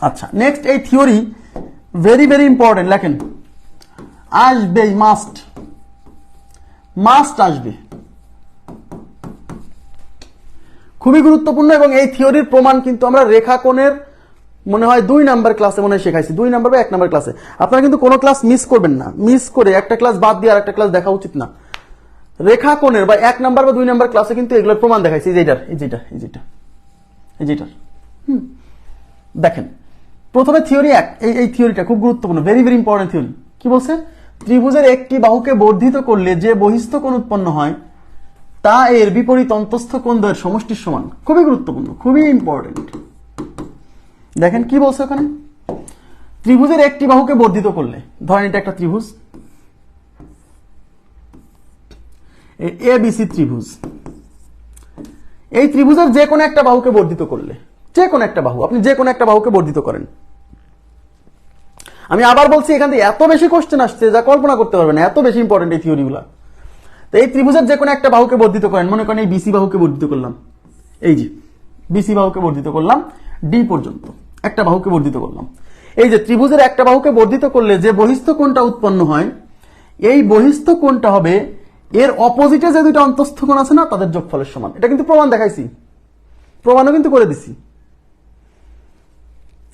আচ্ছা নেক্সট এই theory very very important লেখেন। আসবেই মাস্ট মাস্ট আসবে। খুবই গুরুত্বপূর্ণ এবং এই থিওরির প্রমাণ কিন্তু আমরা রেখাকোণের, মনে হয় দুই নাম্বার ক্লাসে মনে হয় শেখাইছি। দুই নাম্বার বা এক নাম্বার ক্লাসে আপনারা কিন্তু কোনো ক্লাস মিস করবেন না। মিস করে একটা ক্লাস বাদ দিয়ে আর একটা ক্লাস দেখা উচিত না। রেখাকোণের বা এক নাম্বার বা দুই নাম্বার ক্লাসে কিন্তু এগুলোর প্রমাণ দেখাইছি। এই যেটার এই যেটা এই যেটা এই যেটার হুম। দেখেন প্রথমে থিওরি এক, এই এই থিওরিটা খুব গুরুত্বপূর্ণ ভেরি ভেরি ইম্পর্টেন্ট থিওরি। কি বলছে? ত্রিভুজের একটি বাহুকে বর্ধিত করলে যে বহিস্থ কোণ উৎপন্ন হয়, তা এর বিপরীত অন্তস্থ কোণ দ্বয়ের সমষ্টির সমান। খুবই গুরুত্বপূর্ণ, খুবই ইম্পর্টেন্ট দেখেন কি বলছে ওখানে? ত্রিভুজের একটি বাহুকে বর্ধিত করলে, ধরেন এটা একটা ত্রিভুজ। এ বিসি ত্রিভুজ। এই ত্রিভুজের যে কোনো একটা বাহুকে বর্ধিত করলে, যে কোনো একটা বাহু, আপনি যে কোনো একটা বাহুকে বর্ধিত করেন। আমি আবার বলছি, এখান থেকে এত বেশি কোশ্চেন আসছে যা কল্পনা করতে পারবেন এত বেশি ইম্পর্টেন্ট এই থিওরিগুলা তো এই ত্রিভুজের যে কোনো একটা বাহুকে বর্ধিত করেন, মনে করেন এই বিসি বাহুকে বর্ধিত করলাম। এই যে বিসি বাহুকে বর্ধিত করলাম ডি পর্যন্ত, একটা বাহুকে বর্ধিত করলাম। এই যে, ত্রিভুজের একটা বাহুকে বর্ধিত করলে যে বহিস্থ কোণটা উৎপন্ন হয়, এই বহিস্থ কোণটা হবে, এর অপোজিটে যে দুইটা অন্তস্থ কোণ আছে না, তাদের যোগফলের সমান। এটা কিন্তু প্রমাণ দেখাইছি। প্রমাণও কিন্তু করে দিছি।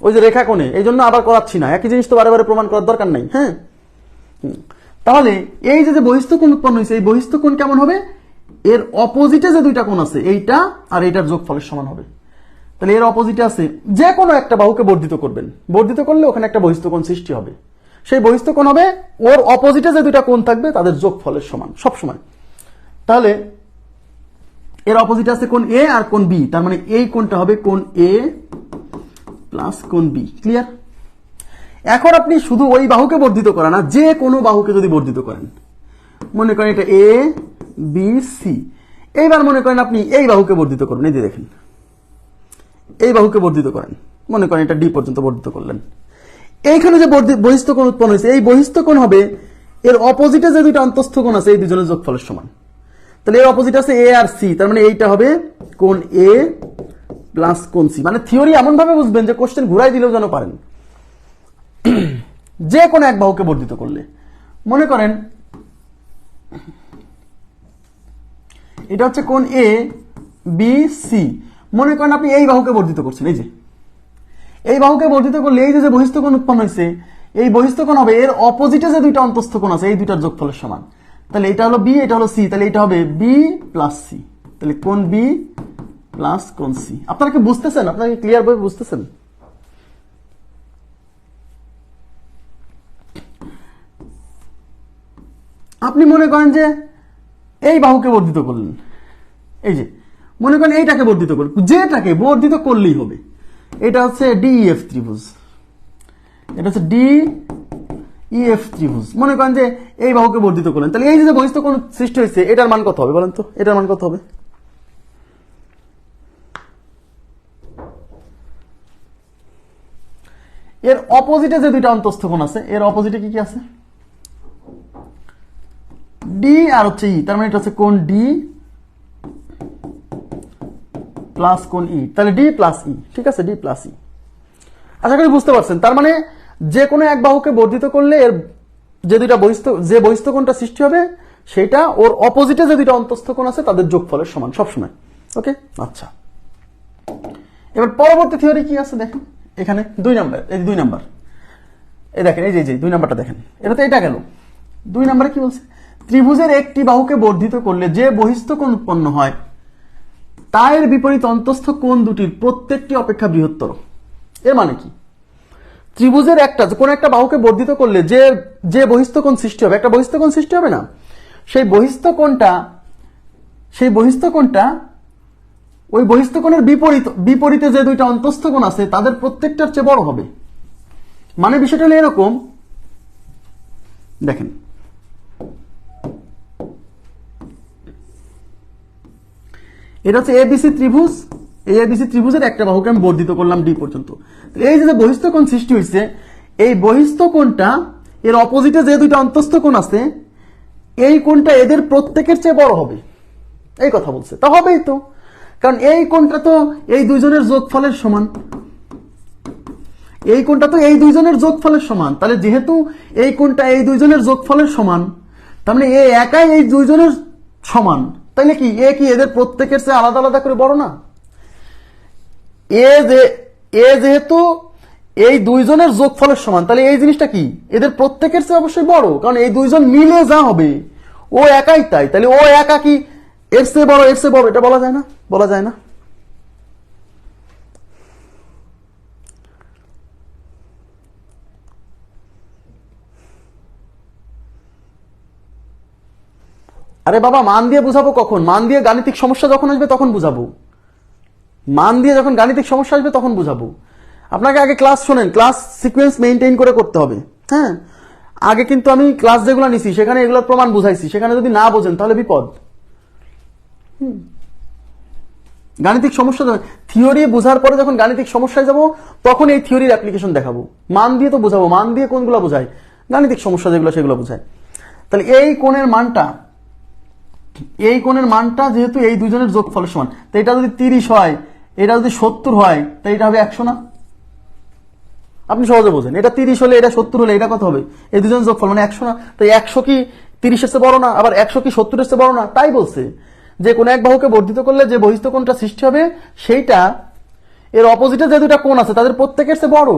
ওই যে রেখা কোণে, এই জন্য আবার করাচ্ছি না। একই জিনিস তো বারে বারে প্রমাণ করার দরকার নাই হ্যাঁ। তাহলে এই যে যে বহিস্থ কোণ উৎপন্ন হয়েছে, এই বহিস্থ কোণ কেমন হবে? এর অপোজিটে যে দুইটা কোণ আছে, এইটা আর এইটার যোগফলের সমান হবে। তাহলে এর অপোজিটে আছে, যে কোনো একটা বাহুকে বর্ধিত করবেন। বর্ধিত করলে ওখানে একটা বহিস্থ কোণ সৃষ্টি হবে। সেই বহিস্থ কোণ হবে, ওর অপোজিটে যে দুইটা কোণ থাকবে, তাদের যোগফলের সমান সব সময় তাহলে এর অপোজিটে আছে কোন এ আর কোন বি তার মানে এই কোনটা হবে কোন এ প্লাস কোণ বি ক্লিয়ার এখন আপনি শুধু ওই বাহুকে বর্ধিত করেন না যে কোনো বাহুকে যদি বর্ধিত করেন, মনে করেন এটা এ বি সি এইবার মনে করেন আপনি এই বাহুকে বর্ধিত করবেন এই যে দেখেন, এই বাহুকে বর্ধিত করেন, মনে করেন এটা ডি পর্যন্ত বর্ধিত করলেন, এইখানে যে বর্ধি- বহিস্থ কোণ উৎপন্ন হয়েছে, এই বহিস্থ কোণ হবে, এর অপোজিটে যে দুইটা অন্তস্থ কোণ আছে, এই দুজনের যোগফলের সমান, তাহলে এর অপোজিট আছে এ আর সি তার মানে এইটা হবে কোন এ প্লাস কোণ সি মানে থিওরি এমন ভাবে বুঝবেন যে কোশ্চেন ঘুরাই দিলেও যেন পারেন। যে কোনো এক বাহুকে বর্ধিত করলে। মনে করেন, এটা হচ্ছে কোন এ বি সি মনে করেন আপনি এই বাহুকে বর্ধিত করছেন, এই যে। এই বাহুকে বর্ধিত করলে এই যে যে বহিস্থ কোণ উৎপন্ন হয়েছে, এই বহিস্থ কোণ হবে, এর অপোজিটে যে দুইটা অন্তস্থ কোণ আছে, এই দুইটার যোগফলের সমান। তাহলে এটা হলো বি এটা হলো সি তাহলে এটা হবে বি প্লাস সি তাহলে কোন বি প্লাস কোণ সি আপনারা কি বুঝতেছেন? আপনারা কি ক্লিয়ার ভাবে বুঝতেছেন? আপনি মনে করেন যে এই বাহুকে বর্ধিত করলেন। এই যে, মনে করেন এইটাকে বর্ধিত করলেন। যেটাকে বর্ধিত করলেই হবে। এটা হচ্ছে ডিএফ ত্রিভুজ। এটা হচ্ছে ডি ইএফ ত্রিভুজ। মনে করেন যে এই বাহুকে বর্ধিত করলেন। তাহলে এই যে বহিস্থ কোণ সৃষ্টি হয়েছে, এটার মান কত হবে বলেন তো? এটার মান কত হবে? এর অপোজিটে যে দুইটা অন্তস্থ কোণ আছে, এর অপোজিটে কি কি আছে? ডি আর হচ্ছে ই তার মানে এটা হচ্ছে কোণ ডি প্লাস কোণ ই তাহলে ডি প্লাস ই ঠিক আছে? ডি প্লাস ই আশা করি বুঝতে পারছেন, তার মানে যে কোনো এক বাহুকে বর্ধিত করলে এর যে দুইটা বহিস্থ, যে বহিস্থ কোণটা সৃষ্টি হবে, সেটা ওর অপোজিটে যে দুইটা অন্তস্থ কোণ আছে, তাদের যোগফলের সমান সবসময়। ওকে আচ্ছা। এবার পরবর্তী থিওরি কি আছে দেখেন? এখানে দুই নাম্বার, এই দুই নাম্বার। এই দেখেন, এই যে যে, দুই নাম্বারটা দেখেন। এটা তো এটা গেল। দুই নাম্বারে কি বলছে? ত্রিভুজের একটি বাহুকে বর্ধিত করলে যে বহিস্থ কোণ উৎপন্ন হয় তা এর বিপরীত অন্তস্থ কোণ দুটির প্রত্যেকটি অপেক্ষা বৃহত্তর। এর মানে কি? ত্রিভুজের একটা কোন একটা বাহুকে বর্ধিত করলে যে যে বহিস্থ কোণ সৃষ্টি হবে, একটা বহিস্থ কোণ সৃষ্টি হবে না? সেই বহিস্থ কোণটা, সেই বহিস্থ কোণটা ওই বহিস্থ কোণের বিপরীত, বিপরীতে যে দুইটা অন্তস্থ কোণ আছে, তাদের প্রত্যেকটার চেয়ে বড় হবে। মানে বিষয়টা হলো এরকম। দেখেন। এটা হচ্ছে এবিসি ত্রিভুজ। এই এবিসি ত্রিভুজের একটা বাহুকে আমি বর্ধিত করলাম ডি পর্যন্ত। এই যে যে বহিস্থ কোণ সৃষ্টি হয়েছে, এই বহিস্থ কোণটা, এর অপোজিটে যে দুইটা অন্তস্থ কোণ আছে, এই কোণটা এদের প্রত্যেকের চেয়ে বড় হবে। এই কথা বলছে। তা হবেই তো। কারণ এই কোণটা তো এই দুইজনের যোগফলের সমান। এই কোণটা তো এই দুইজনের যোগফলের সমান। তাহলে যেহেতু এই কোণটা এই দুইজনের যোগফলের সমান, তার মানে এ একাই এই দুইজনের সমান। তাইলে কি, এ কি এদের প্রত্যেকের চেয়ে আলাদা আলাদা করে বড় না? এ যে, এ যেহেতু এই দুইজনের যোগফলের সমান, তাহলে এই জিনিসটা কি? এদের প্রত্যেকের চেয়ে অবশ্যই বড়, কারণ এই দুইজন মিলে যা হবে, ও একাই তাই। তাহলে ও একা কি এর চেয়ে বড় এর চেয়ে বড় এটা বলা যায় না? বলা যায় না? আরে বাবা, মান দিয়ে বুঝাবো কখন? মান দিয়ে গাণিতিক সমস্যা যখন আসবে, তখন বুঝাবো। মান দিয়ে যখন গাণিতিক সমস্যা আসবে, তখন বুঝাবো। আপনাকে আগে ক্লাস শোনেন ক্লাস সিকোয়েন্স মেনটেন করে করতে হবে। হ্যাঁ? আগে কিন্তু আমি ক্লাস যেগুলো নিছি, সেখানে এগুলোর প্রমাণ বুঝাইছি। সেখানে যদি না বোঝেন, তাহলে বিপদ। গাণিতিক সমস্যা থিওরি বোঝার পরে যখন গাণিতিক সমস্যায় যাব, তখন এই থিওরির অ্যাপ্লিকেশন দেখাবো। মান দিয়ে তো বোঝাবো। মান দিয়ে কোনগুলো বোঝায়? গাণিতিক সমস্যা যেগুলো, সেগুলো বোঝায়। তাহলে এই কোণের মানটা এই কোণের মানটা যেহেতু এই দুজনের যোগ যোগফলের সমান, তো এটা যদি তিরিশ হয়, এটা যদি সত্তর হয়, তো এটা হবে একশো না? আপনি সহজে বোঝেন। এটা তিরিশ হলে এটা সত্তর হলে এটা কত হবে? এই দুজনের যোগফল মানে একশো না? তো একশো কি তিরিশের চেয়ে বড় না? আবার একশো কি সত্তরের চেয়ে বড় না? তাই বলছে। যে কোনো এক বাহুকে বর্ধিত করলে যে বহিস্থ কোণটা সৃষ্টি হবে, সেইটা, এর অপোজিটে যে দুটা কোণ আছে, তাদের প্রত্যেকের চেয়ে বড়।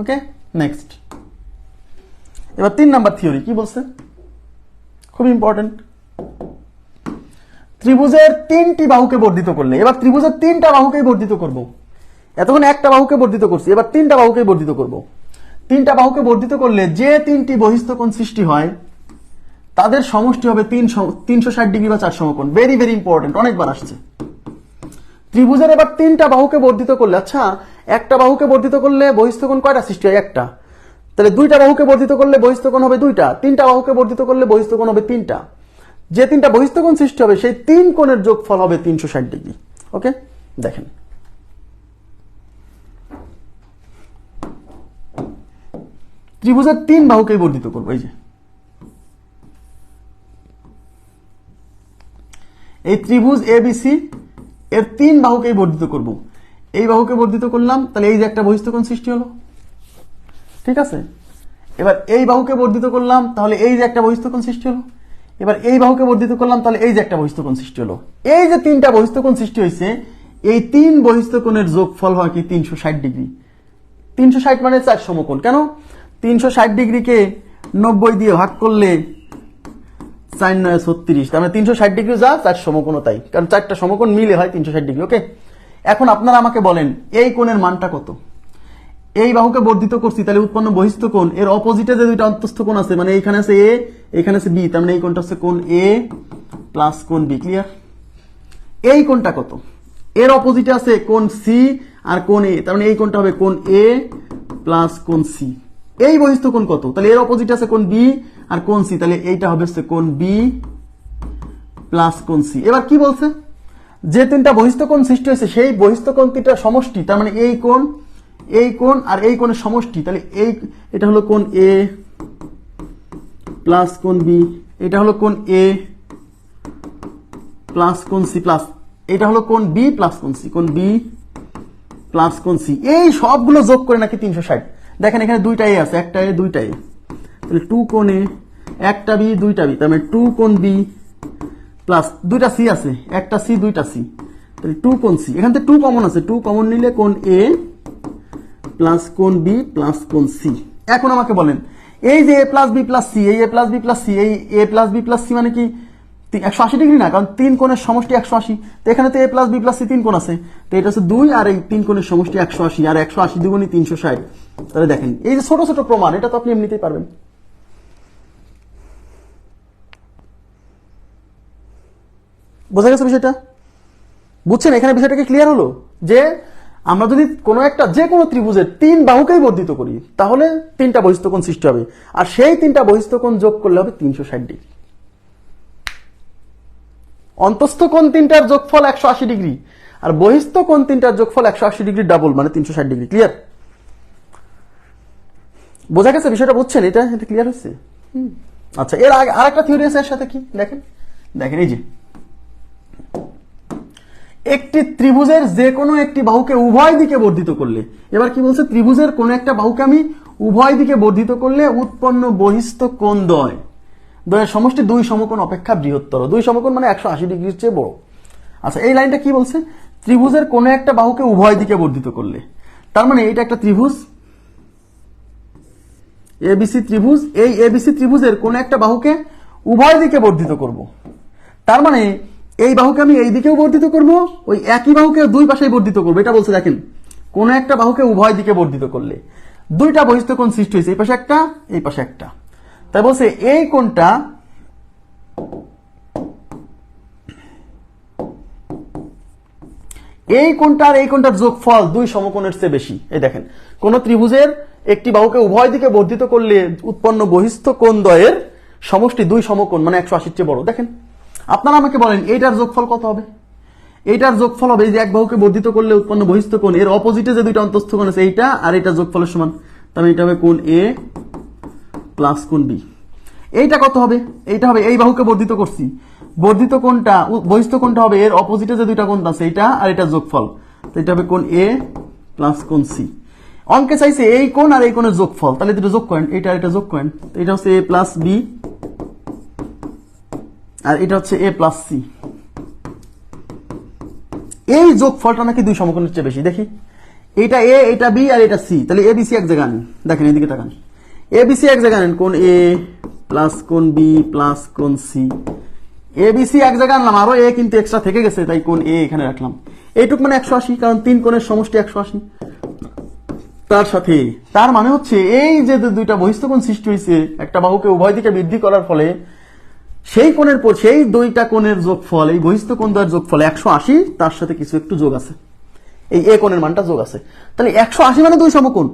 ওকে নেক্সট এবার তিন নাম্বার থিওরি কি বলছে? খুব ইম্পর্টেন্ট ত্রিভুজের তিনটি বাহুকে বর্ধিত করলে, এবার ত্রিভুজের তিনটা বাহুকেই বর্ধিত করব। এতক্ষণ একটা বাহুকে বর্ধিত করছি, এবার তিনটা বাহুকে বর্ধিত করব। তিনটা বাহুকে বর্ধিত করলে যে তিনটি বহিস্থ কোণ সৃষ্টি হয় তাদের সমষ্টি হবে তিন তিনশো ষাট ডিগ্রি বা চার সমকোণ। ভেরি ভেরি ইম্পর্টেন্ট অনেকবার আসছে। ত্রিভুজের এবার তিনটা বাহুকে বর্ধিত করলে আচ্ছা একটা বাহুকে বর্ধিত করলে বহিস্থকোণ কয়টা সৃষ্টি হয়? একটা। তাহলে দুইটা বাহুকে বর্ধিত করলে বহিস্থকোণ হবে দুইটা। তিনটা বাহুকে বর্ধিত করলে বহিস্থকোণ হবে তিনটা। যে তিনটা বহিস্থকোণ সৃষ্টি হবে, সেই তিন কোণের যোগফল হবে তিনশো ষাট ডিগ্রি। ওকে দেখেন। ত্রিভুজের তিন বাহুকেই বর্ধিত করব, এই যে। এই ত্রিভুজ এবিসি এর তিন বাহুকেই বর্ধিত করব। এই বাহুকে বর্ধিত করলাম, তাহলে এই যে একটা বহিস্থকোণ সৃষ্টি হলো। ঠিক আছে? এবার এই বাহুকে বর্ধিত করলাম, তাহলে এই যে একটা বহিস্থকোণ সৃষ্টি হলো। এবার এই বাহুকে বর্ধিত করলাম, তাহলে এই যে একটা বহিস্থকোণ সৃষ্টি হলো। এই যে তিনটা বহিস্থকোণ সৃষ্টি হয়েছে, এই তিন বহিস্থকোণের যোগফল হয় কি তিনশো ষাট ডিগ্রি। তিনশো ষাট মানে চার সমকোণ কেন? তিনশো ষাট ডিগ্রিকে নব্বই দিয়ে ভাগ করলে চার নয় ছত্রিশ, তার মানে তিনশো ষাট ডিগ্রি যা, চার সমকোণও তাই। কারণ চারটা সমকোণ মিলে হয় তিনশো ষাট ডিগ্রি ওকে এখন আপনারা আমাকে বলেন, এই কোণের মানটা কত? এই বাহুকে বর্ধিত করছি, তাহলে উৎপন্ন বহিস্থ কোণ, এর অপোজিটে যে দুইটা অন্তস্থ কোণ আছে মানে এইখানে আছে এ এখানে আছে বি তার মানে এই কোণটা হচ্ছে কোণ এ প্লাস কোণ বি ক্লিয়ার এই কোণটা কত? এর অপোজিটে আছে কোণ সি আর কোণ এ তার মানে এই কোণটা হবে কোণ এ প্লাস কোণ সি এই বহিস্থ কোণ কত? তাহলে এর অপোজিট আছে কোন বি আর কোন সি তাহলে এইটা হবে কোণ বি প্লাস কোন সি এবার কি বলছে? যে তিনটা বহিস্থ কোণ সৃষ্টি হয়েছে, সেই বহিস্থ কোণ তিনটা সমষ্টি, তার মানে এই কোণ এই কোণ আর এই কোণের সমষ্টি, তাহলে এই, এটা হলো কোণ এ প্লাস কোণ বি এটা হলো কোণ এ প্লাস কোণ সি প্লাস এটা হলো কোণ বি প্লাস কোণ সি কোণ বি প্লাস কোণ সি এই সবগুলো যোগ করে নাকি তিনশো ষাট? দেখেন এখানে দুইটাই আছে, একটা এ দুইটা এ তাহলে টু কোন এ একটা বি দুইটা বি তার মানে টু কোন বি প্লাস দুইটা সি আছে, একটা সি দুইটা সি তাহলে টু কোন সি এখান থেকে টু কমন আছে টু কমন নিলে কোন এ প্লাস কোন বি প্লাস কোন সি এখন আমাকে বলেন, এই যে A plus B plus C এই A plus B plus C এই A plus B plus C মানে কি? একশো আশি ডিগ্রি না, কারণ তিন কোণের সমষ্টি একশো আশি। তো এখানে তো A plus B plus C তিন কোণ আছে। তো এটা হচ্ছে দুই আর এই তিন কোণের সমষ্টি একশো আশি, আর একশো আশি দুগুণই তিনশো ষাট। তাহলে দেখেন, এই যে ছোট ছোট প্রমাণ, এটা তো আপনি এমনিতেই পারবেন। বোঝা গেছে বিষয়টা? বুঝছেন? এখানে বিষয়টাকে ক্লিয়ার হলো যে আমরা যদি কোনো একটা, যে কোনো ত্রিভুজের তিন বাহুকেই বর্ধিত করি, তাহলে তিনটা বহিস্থকোণ সৃষ্টি হবে। আর সেই তিনটা বহিস্থকোণ যোগ করলে হবে তিনশো ষাট ডিগ্রি। অন্তস্থ কোণ তিনটার যোগফল একশো আশি ডিগ্রি, আর বহিস্থ কোণ তিনটার যোগফল একশো আশি ডিগ্রি ডাবল মানে তিনশো ষাট ডিগ্রি ক্লিয়ার বোঝা গেছে বিষয়টা বুঝছেন? এটা এটা ক্লিয়ার হচ্ছে হুম। আচ্ছা এর আগে আর একটা থিওরি আছে এর সাথে কি? দেখেন দেখেন এই যে। একটি ত্রিভুজের যে কোনো একটি বাহুকে উভয় দিকে বর্ধিত করলে এবার কি বলছে? ত্রিভুজের কোন একটা বাহুকে আমি উভয় দিকে বর্ধিত করলে উৎপন্ন বহিস্থ কোণ দ্বয় দ্বয়ের সমষ্টি দুই সমকোণ অপেক্ষা বৃহত্তর। দুই সমকোণ মানে একশো আশি ডিগ্রির চেয়ে বড়। আচ্ছা এই লাইনটা কি বলছে? ত্রিভুজের কোন একটা বাহুকে উভয় দিকে বর্ধিত করলে। তার মানে এটা একটা ত্রিভুজ এবিসি ত্রিভুজ, এই এবিসি ত্রিভুজের কোন একটা বাহুকে উভয় দিকে বর্ধিত করব। তার মানে এই বাহুকে আমি এই দিকেও বর্ধিত করব, ওই একই বাহুকে দুই পাশেই বর্ধিত করব। এটা বলছে, দেখেন, কোন একটা বাহুকে উভয় দিকে বর্ধিত করলে। দুইটা বহিষ্ঠ কোণ সৃষ্টি হয়েছে, এই পাশে একটা, এই পাশে একটা। তাই বলছে, এই কোণটা এই কোণটা আর এই কোণটার যোগফল দুই সমকোণের চেয়ে বেশি। এই দেখেন, কোন ত্রিভুজের একটি বাহুকে উভয় দিকে বর্ধিত করলে উৎপন্ন বহিস্থ কোণ দ্বয়ের সমষ্টি দুই সমকোণ মানে একশো আশির চেয়ে বড়। দেখেন, আপনারা আমাকে বলেন, এইটার যোগফল কত হবে? এইটার যোগফল হবে এই যে এক বাহুকে বর্ধিত করলে উৎপন্ন বহিস্থ কোণ, এর অপোজিটে যে দুইটা অন্তস্থ কোণ আছে, এইটা আর এটা যোগফলের সমান। তবে এটা হবে কোণ এ প্লাস কোণ বি এইটা কত হবে? এইটা হবে এই বাহুকে বর্ধিত করছি। বর্ধিত কোনটা, উ- কোনটা হবে? এর অপোজিটে যে দুইটা কোণ আছে, এইটা আর এটা যোগফল। তো এটা হবে কোন এ প্লাস কোন সি অঙ্কে চাইছে এই কোন আর এই কোণের যোগফল। তাহলে দুটো যোগ করেন এটা আর এটা যোগ করেন। এটা হচ্ছে এ প্লাস বি আর এটা হচ্ছে এ প্লাস সি এই যোগফলটা নাকি দুই সমকোণের চেয়ে বেশি? দেখি। এটা এ এটা বি আর এটা সি তাহলে এ বি সি এক জায়গায় আনেন। দেখেন, এদিকে তাকান। এ বি সি এক জায়গায় আনেন। কোন এ প্লাস কোন বি প্লাস কোন সি এ বি সি এক জায়গায় আনলাম, আরও এ কিন্তু এক্সট্রা থেকে গেছে, তাই কোন এ এখানে রাখলাম। এইটুক মানে একশো আশি, কারণ তিন কোণের সমষ্টি একশো আশি। তার সাথে, তার মানে হচ্ছে, এই যে দুইটা বহিস্থ কোণ সৃষ্টি হয়েছে, একটা বাহুকে উভয় দিকে বৃদ্ধি করার ফলে, সেই কোণের পর, সেই দুইটা কোণের যোগফল, এই বহিস্থ কোণ দ্বয়ের যোগফল একশো আশি, তার সাথে কিছু একটু যোগ আছে। এই এ কোণের মানটা যোগ আছে। তাহলে একশো আশি মানে দুই সমকোণ।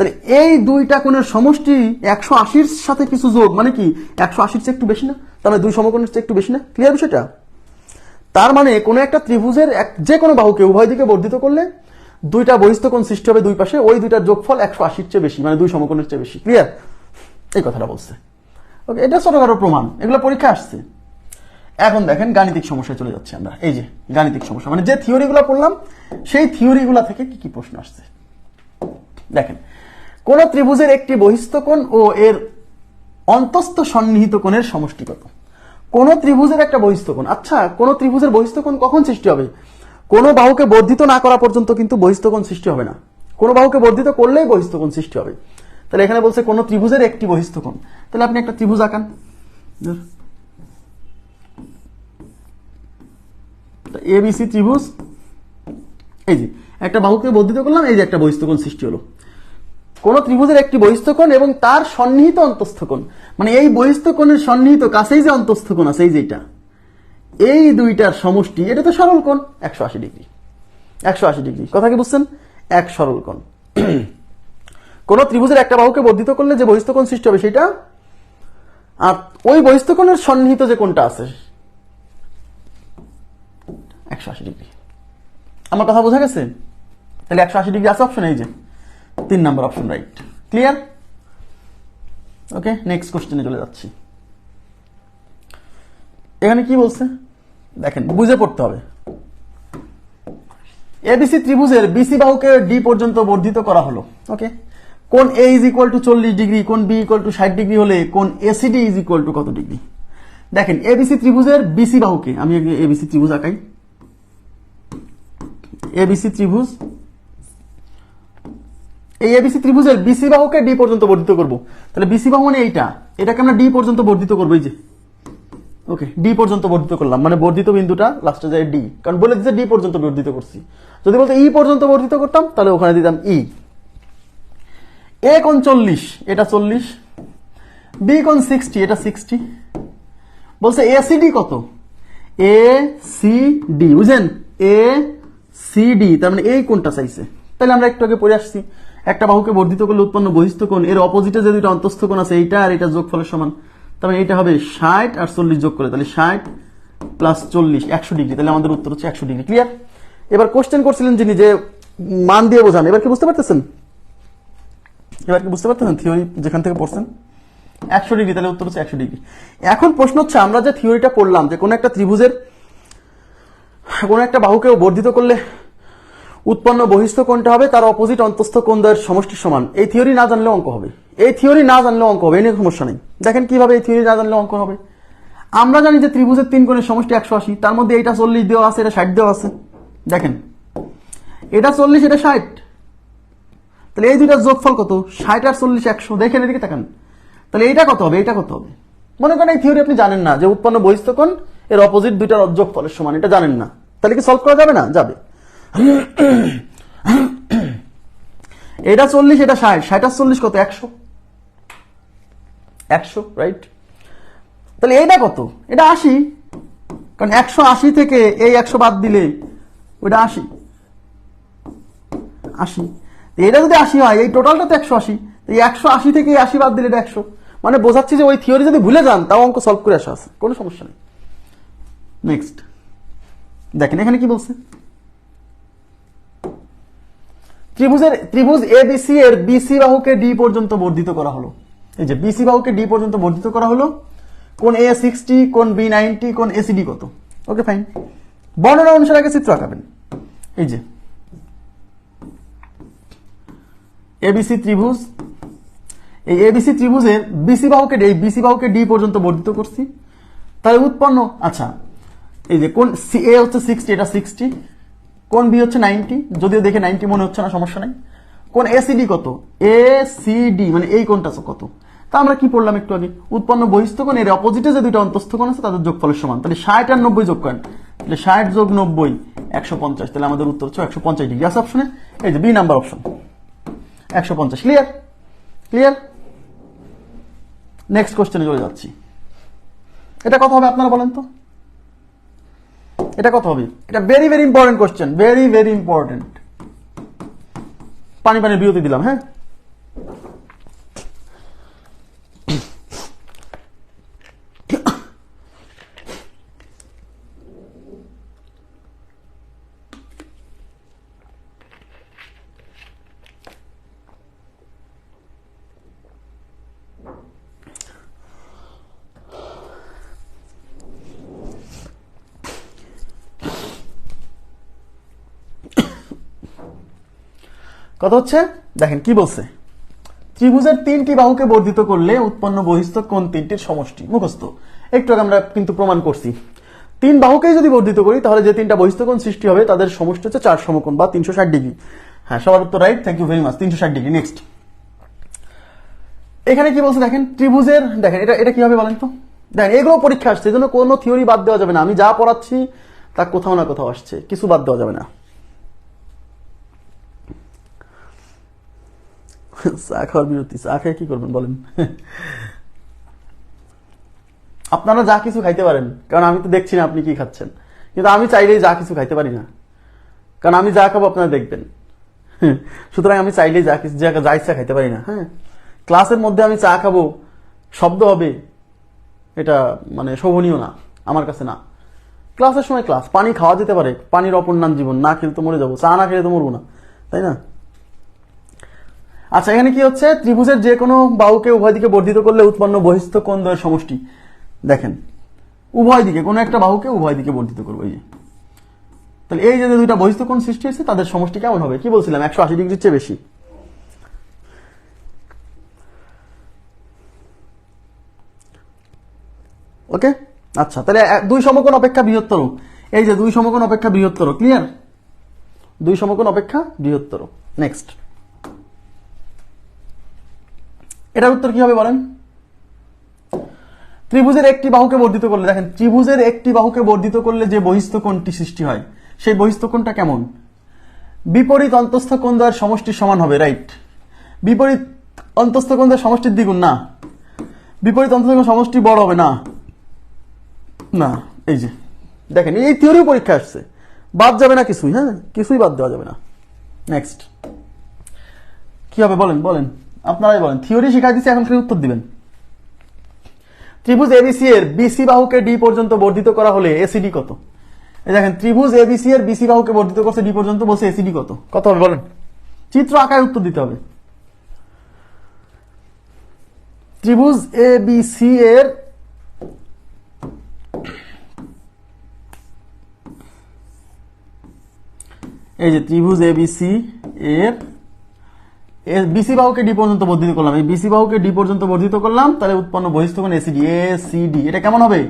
তাহলে এই দুইটা কোণের সমষ্টি একশো আশির সাথে কিছু যোগ মানে কি? একশো আশির চেয়ে একটু বেশি না? তাহলে দুই সমকোণের চেয়ে একটু বেশি না? ক্লিয়ার বিষয়টা? তার মানে কোনো একটা ত্রিভুজের এক যে কোনো বাহুকে উভয় দিকে বর্ধিত করলে দুইটা বহিস্থ কোণ সৃষ্টি হবে দুই পাশে, ওই দুইটার যোগফল একশো আশির চেয়ে বেশি মানে দুই সমকোণের চেয়ে বেশি। ক্লিয়ার এই কথাটা বলছে। ওকে এটা ছোটখাটো প্রমাণ। এগুলো পরীক্ষা আসছে। এখন দেখেন গাণিতিক সমস্যায় চলে যাচ্ছে আমরা। এই যে, গাণিতিক সমস্যা। মানে যে থিওরিগুলো পড়লাম, সেই থিওরিগুলো থেকে কি কি প্রশ্ন আসছে? দেখেন কোন ত্রিভুজের একটি বহিস্থ কোণ ও এর অন্তস্থ সন্নিহিত কোণের সমষ্টি কত কোন ত্রিভুজের একটা বহিস্থ কোণ। আচ্ছা কোন ত্রিভুজের বহিস্থ কোণ কখন সৃষ্টি হবে? কোন বাহুকে বর্ধিত না করা পর্যন্ত কিন্তু বহিস্থ কোণ সৃষ্টি হবে না। কোন বাহুকে বর্ধিত করলেই বহিস্থ কোণ সৃষ্টি হবে। তাহলে এখানে বলছে কোন ত্রিভুজের একটি বহিস্থ কোণ। তাহলে আপনি একটা ত্রিভুজ আঁকান। এবিসি ত্রিভুজ। এই যে, একটা বাহুকে বর্ধিত করলাম, এই যে একটা বহিস্থ কোণ সৃষ্টি হলো। কোন ত্রিভুজের একটি বহিস্থ কোণ এবং তার সন্নিহিত অন্তস্থ কোণ মানে এই বহিস্থ কোণের সন্নিহিত কাছেই যে অন্তস্থ কোণ আছে, এই যেটা এই দুইটার সমষ্টি, এটা তো সরল কোণ, একশো আশি ডিগ্রি। একশো আশি ডিগ্রি। কথা কি বুঝছেন? এক সরল কোণ। কোন ত্রিভুজের একটা বাহুকে বর্ধিত করলে যে বহিস্থ কোণ সৃষ্টি হবে সেটা, আর ওই বহিস্থ কোণের সন্নিহিত যে কোণটা আছে, একশো আশি ডিগ্রি। আমার কথা বোঝা গেছে? তাহলে একশো আশি ডিগ্রি আছে অপশন এই যে। তিন নম্বর option right clear okay next কোশ্চেনে চলে যাচ্ছি। এখানে কি বলছে? দেখেন, বুঝে পড়তে হবে। এবিসি ত্রিভুজের বিসি বাহুকে ডি পর্যন্ত বর্ধিত করা হলো ওকে কোন এ ইজ ইকুয়াল টু চল্লিশ ডিগ্রি, কোন বি ইকুয়াল টু ষাট ডিগ্রি হলে কোন এসিডি ইজ ইকুয়াল টু কত ডিগ্রি? দেখেন এবিসি ত্রিভুজের বিসি বাহুকে, আমি এবিসি ত্রিভুজ আঁকাই। এবিসি ত্রিভুজ এই এবিসি ত্রিভুজের বিসি বাহুকে ডি পর্যন্ত বর্ধিত করব। তাহলে বিসি বাহু মানে এইটা। এটাকে আমরা ডি পর্যন্ত বর্ধিত করব, এই যে। ওকে ডি পর্যন্ত বর্ধিত করলাম। মানে বর্ধিত বিন্দুটা লাস্টে যায় ডি কারণ বলে দিচ্ছে ডি পর্যন্ত বর্ধিত করছি। যদি বলতে ই পর্যন্ত বর্ধিত করতাম, তাহলে ওখানে দিতাম ই এ কোন চল্লিশ, এটা চল্লিশ। বি কোন সিক্সটি এটা সিক্সটি বলছে এ সি ডি কত? এ সি ডি বুঝেন এ সি ডি তার মানে এই কোনটা চাইছে। তাহলে আমরা একটু আগে পড়ে আসছি। একটা বাহুকে বর্ধিত করলে উৎপন্ন বহিস্থ কোণ, এর অপোজিটে যে দুইটা অন্তস্থ কোণ আছে, এইটা আর এটা যোগফলের সমান। তার মানে এটা হবে ষাট আর চল্লিশ যোগ করে তাহলে ষাট প্লাস চল্লিশ, একশো ডিগ্রি। তাহলে আমাদের উত্তর হচ্ছে একশো ডিগ্রি ক্লিয়ার এবার কোশ্চেন করছিলেন যিনি যে মান দিয়ে বোঝান, এবার কি বুঝতে পারতেছেন? এবার কি বুঝতে পারতেছেন? থিওরি যেখান থেকে পড়ছেন? একশো ডিগ্রি, তাহলে উত্তর হচ্ছে একশো ডিগ্রি। এখন প্রশ্ন হচ্ছে, আমরা যে থিওরিটা পড়লাম যে কোনো একটা ত্রিভুজের কোনো একটা বাহুকে বর্ধিত করলে উৎপন্ন বহিস্থ কোণটা হবে, তার অপোজিট অন্তস্থ কোণ দ্বয়ের সমষ্টির সমান। এই থিওরি না জানলেও অঙ্ক হবে। এই থিওরি না জানলেও অঙ্ক হবে, এই নিয়ে সমস্যা নেই। দেখেন কীভাবে এই থিওরি না জানলেও অঙ্ক হবে। আমরা জানি যে ত্রিভুজের তিন কোণের সমষ্টি একশো আশি, তার মধ্যে এটা চল্লিশ দেওয়া আছে, এটা ষাট দেওয়া আছে। দেখেন, এটা চল্লিশ, এটা ষাট। তাহলে এই দুইটার যোগফল কত? ষাট আর চল্লিশ একশো। দেখেন এদিকে তাকান। তাহলে এইটা কত হবে? এটা কত হবে? মনে করেন এই থিওরি আপনি জানেন না যে উৎপন্ন বহিস্থ কোণ, এর অপোজিট দুইটার যোগফলের সমান, এটা জানেন না। তাহলে কি সলভ করা যাবে না? যাবে। এটা চল্লিশ, এটা ষাট। ষাট চল্লিশ কত? একশো। একশো রাইট তাহলে এইটা কত? এটা আশি। কারণ একশো আশি থেকে এই একশো বাদ দিলে ওটা আশি। আশি। এটা যদি আশি হয়, এই টোটালটা তো একশো আশি। এই একশো আশি থেকে আশি বাদ দিলে এটা একশো। মানে বোঝাচ্ছি যে ওই থিওরি যদি ভুলে যান, তাও অঙ্ক সলভ করে আসা আছে। কোনো সমস্যা নেই। নেক্সট দেখেন এখানে কি বলছে? ত্রিভুজের, ত্রিভুজ এ বিসি এর বিসি বাহুকে ডি পর্যন্ত বর্ধিত করা হলো। এই যে বিসি বাহুকে ডি পর্যন্ত বর্ধিত করা হলো কোন এ সিক্সটি কোন বি নাইনটি কোন এসিডি কত? ওকে ফাইন বর্ণনা অনুসারে আগে চিত্র আঁকাবেন। এই যে। এবিসি ত্রিভুজ। এই এবিসি ত্রিভুজের বিসি বাহুকে এই বিসি বাহুকে ডি পর্যন্ত বর্ধিত করছি। তাহলে উৎপন্ন আচ্ছা এই যে কোন সি এ হচ্ছে সিক্সটি এটা সিক্সটি কোন বি হচ্ছে নাইনটি যদিও দেখে নাইনটি মনে হচ্ছে না, সমস্যা নাই। কোন এসিডি কত? এ ডি মানে এই কোনটা কত? তা আমরা কি পড়লাম একটু আগে? উৎপন্ন বহিস্থ কোণ, এর অপোজিটে যে দুইটা অন্তস্থ কোণ আছে, তাদের যোগফলের সমান। তাহলে ষাট আর নব্বই যোগ করেন। তাহলে ষাট যোগ নব্বই, একশো পঞ্চাশ। তাহলে আমাদের উত্তর হচ্ছে একশো পঞ্চাশ ডিগ্রি। আছে অপশনে এই যে বি নাম্বার অপশন একশো পঞ্চাশ। ক্লিয়ার ক্লিয়ার নেক্সট কোশ্চেনে চলে যাচ্ছি। এটা কথা হবে আপনারা বলেন তো। এটা কত হবে? এটা very very important question very very important পানি পানি বিরতি দিলাম হ্যাঁ? কত হচ্ছে, দেখেন কি বলছে। ত্রিভুজের তিনটি বাহুকে বর্ধিত করলে উৎপন্ন বহিস্থ কোন তিনটির সমষ্টি, মুখস্থ। একটু আগে আমরা কিন্তু প্রমাণ করছি। তিন বাহুকেই যদি বর্ধিত করি, তাহলে যে তিনটা বহিস্থ কোণ সৃষ্টি হবে, তাদের সমষ্টি হচ্ছে চার সমকোণ বা তিনশো ষাট ডিগ্রি। হ্যাঁ সবার উত্তর right thank you very much তিনশো ষাট ডিগ্রি নেক্সট এখানে কি বলছে দেখেন, ত্রিভুজের, দেখেন, এটা এটা কি হবে বলেন তো? দেখেন, এগুলো পরীক্ষা আসছে এই জন্য কোনো থিওরি বাদ দেওয়া যাবে না। আমি যা পড়াচ্ছি, তা কোথাও না কোথাও আসছে, কিছু বাদ দেওয়া যাবে না। চা খাওয়ার বিরতি চা খেয়ে কি করবেন বলেন? আপনারা যা কিছু খাইতে পারেন, কারণ আমি তো দেখছি না আপনি কি খাচ্ছেন। কিন্তু আমি চাইলেই যা কিছু খাইতে পারি না। কারণ আমি যা খাব আপনারা দেখবেন। সুতরাং আমি চাইলেই যা কিছু, যা যা ইচ্ছা খাইতে পারি না হ্যাঁ? ক্লাসের মধ্যে আমি চা খাব, শব্দ হবে, এটা মানে শোভনীয় না, আমার কাছে না। ক্লাসের সময় ক্লাস, পানি খাওয়া যেতে পারে, পানির অপর নাম জীবন, না খেলে তো মরে যাব, চা না খেলে তো মরবো না, তাই না? আচ্ছা এখানে কি হচ্ছে? ত্রিভুজের যে কোনো বাহুকে উভয় দিকে বর্ধিত করলে উৎপন্ন বহিস্থ কোণ দ্বয়ের সমষ্টি। দেখেন, উভয় দিকে, কোনো একটা বাহুকে উভয় দিকে বর্ধিত করব, এই যে। তাহলে এই যে দুইটা বহিস্থ কোণ সৃষ্টি হয়েছে, তাদের সমষ্টি কেমন হবে? কি বলছিলাম? একশো আশি ডিগ্রির চেয়ে বেশি। ওকে? আচ্ছা তাহলে দুই সমকোণ অপেক্ষা বৃহত্তর। এই যে দুই সমকোণ অপেক্ষা বৃহত্তর, ক্লিয়ার? দুই সমকোণ অপেক্ষা বৃহত্তর। নেক্সট। এটার উত্তর কি হবে বলেন? ত্রিভুজের একটি বাহুকে বর্ধিত করলে, দেখেন, ত্রিভুজের একটি বাহুকে বর্ধিত করলে যে বহিস্থ কোণটি সৃষ্টি হয়, সেই বহিস্থ কোণটা কেমন? বিপরীত অন্তস্থ কোণ দ্বয়ের সমষ্টির সমান হবে, রাইট? বিপরীত অন্তস্থ কোণ দ্বয়ের সমষ্টির দ্বিগুণ, না। বিপরীত অন্তস্থ সমষ্টি বড় হবে, না। না, এই যে, দেখেন, এই থিওরি পরীক্ষা আসছে। বাদ যাবে না কিছুই হ্যাঁ? কিছুই বাদ দেওয়া যাবে না। নেক্সট কি হবে বলেন বলেন। আপনারাই বলেন থিওরি শিখাই দিচ্ছি এখন খালি উত্তর দিবেন। ত্রিভুজ এবিসি এর বিসি বাহুকে ডি পর্যন্ত বর্ধিত করা হলে এসিডি কত? এই দেখেন ত্রিভুজ এবিসি এর বিসি বাহুকে বর্ধিত করছে ডি পর্যন্ত বলছে এসিডি কত? কত হবে বলেন। চিত্র আকারে উত্তর দিতে হবে। ত্রিভুজ এ বি সি এর এই যে ত্রিভুজ এ বিসি এর এর বিসি বাহুকে ডি পর্যন্ত বর্ধিত করলাম। এই বিসি বাহুকে ডি পর্যন্ত বর্ধিত করলাম, তাহলে উৎপন্ন বহিস্থ কোণ এসিডি এ সি ডি এটা কেমন হবে?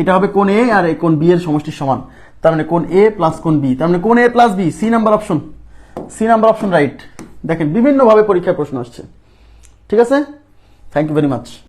এটা হবে কোন এ আর কোন বি এর সমষ্টির সমান। তার মানে কোন এ প্লাস কোন বি তার মানে কোন A plus B C number option C number option right দেখেন, বিভিন্নভাবে পরীক্ষায় প্রশ্ন আসছে। ঠিক আছে? Thank you very much